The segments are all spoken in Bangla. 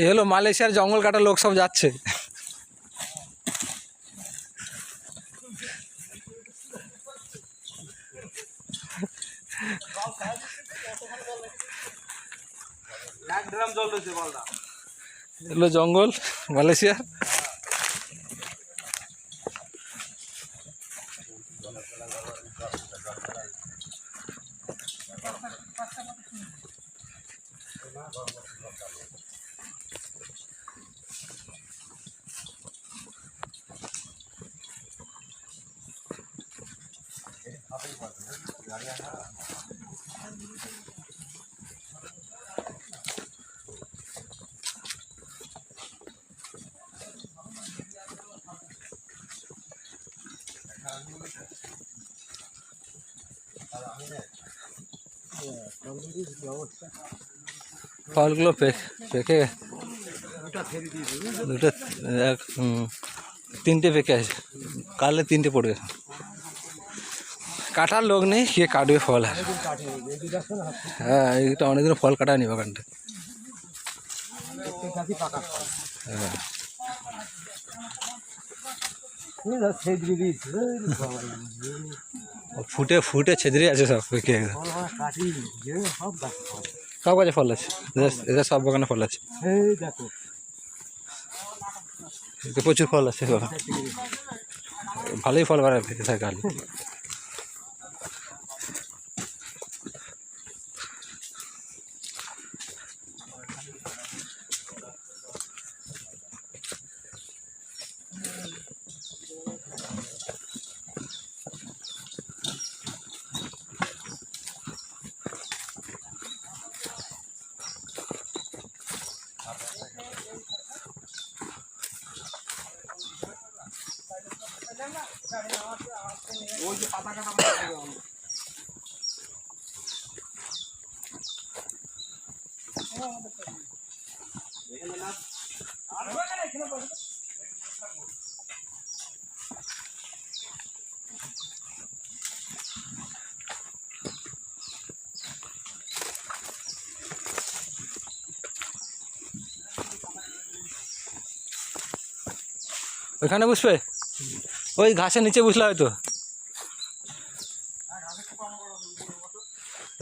এ হলো মালয়েশিয়ার জঙ্গল কাটা লোক সব যাচ্ছে। এগুলো জঙ্গল মালয়েশিয়ার ফলগুলো পে- পেকে দুটো এক হুম, তিনটে পেকে আছে কালে তিনটে পড়বে কাটার লোক নেই কে কাটবে ফল আর। হ্যাঁ এইটা অনেকদিন ফল কাটায়নি বাগানটা। হ্যাঁ। ফুটে ফুটে ছেদরে আছে সব একদম। সব গাছে ফল আছে। এদের সব বাগানে ফল আছে। প্রচুর ফল আছে ভালোই ফল পেতে থাকে ওই যে পাতা কাটা মারা যাবে আমার। ওইখানে বসবে? ওই ঘাসের নিচে বসলে হয়তো।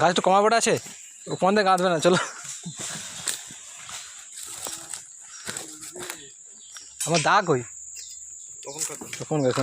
ঘাস একটু কমা আছে? ও কোন দিয়ে গাঁধবে না চলো। আমার দাগ ওই তখন তখন গেছে